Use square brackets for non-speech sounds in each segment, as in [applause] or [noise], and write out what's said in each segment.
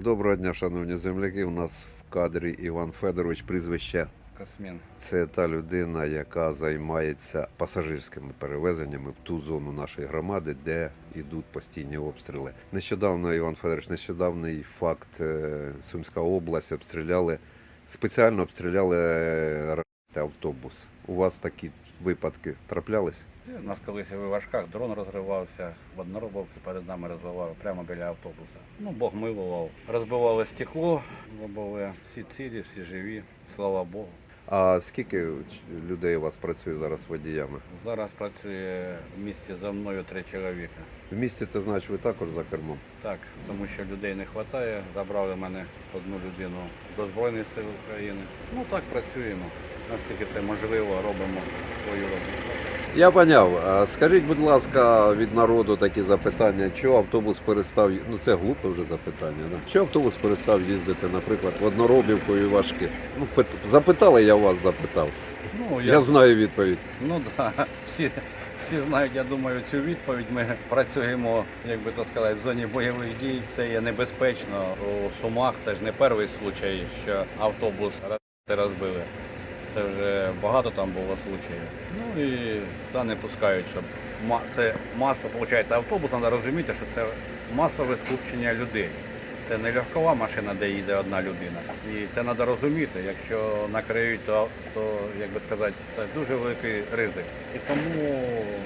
Доброго дня, шановні земляки. У нас в кадрі Іван Федорович, прізвище. Космін. Це та людина, яка займається пасажирськими перевезеннями в ту зону нашої громади, де йдуть постійні обстріли. Нещодавно, Іван Федорович, нещодавний факт е, Сумська область обстріляли, спеціально обстріляли автобус. У вас такі випадки траплялись? У нас колись в Івашках дрон розривався, в одноробовці перед нами розбивав прямо біля автобуса. Ну, Бог милував. Розбивали стекло лобове, всі цілі, всі живі, слава Богу. А скільки людей у вас працює зараз водіями? Зараз працює в місті за мною три чоловіка. В місті це значить ви також за кермом. Так, тому що людей не вистачає. Забрали мене одну людину до Збройних сил України. Ну так працюємо. Наскільки це можливо, робимо свою роботу. Я поняв. Скажіть, будь ласка, від народу такі запитання, чого автобус перестав, ну це глупе вже запитання, да? чого автобус перестав їздити, наприклад, в Одноробівку і Важки? Ну, пит- запитали, я вас запитав. Ну, Я знаю відповідь. Ну так, да. [laughs] всі, всі знають, я думаю, цю відповідь. Ми працюємо, як би то сказати, в зоні бойових дій. Це є небезпечно. У Сумах це ж не перший случай, що автобус роз- розбили. Це вже багато там було случаїв. Ну і та не пускають, щоб це маса, виходить, автобус, треба розуміти, що це масове скупчення людей. Це не легкова машина, де їде одна людина. І це треба розуміти. Якщо накриють, то, то як би сказати, це дуже великий ризик. І тому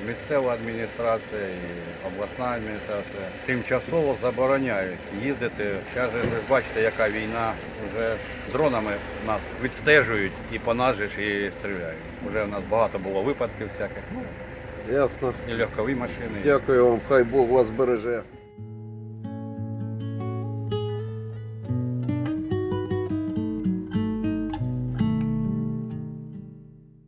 місцева адміністрація і обласна адміністрація тимчасово забороняють їздити. Зараз же ви ж бачите, яка війна. Вже ж дронами нас відстежують і по нас же ж і стріляють. Уже в нас багато було випадків всяких. Ну, Ясно. і легкові машини. Дякую вам, хай Бог вас береже.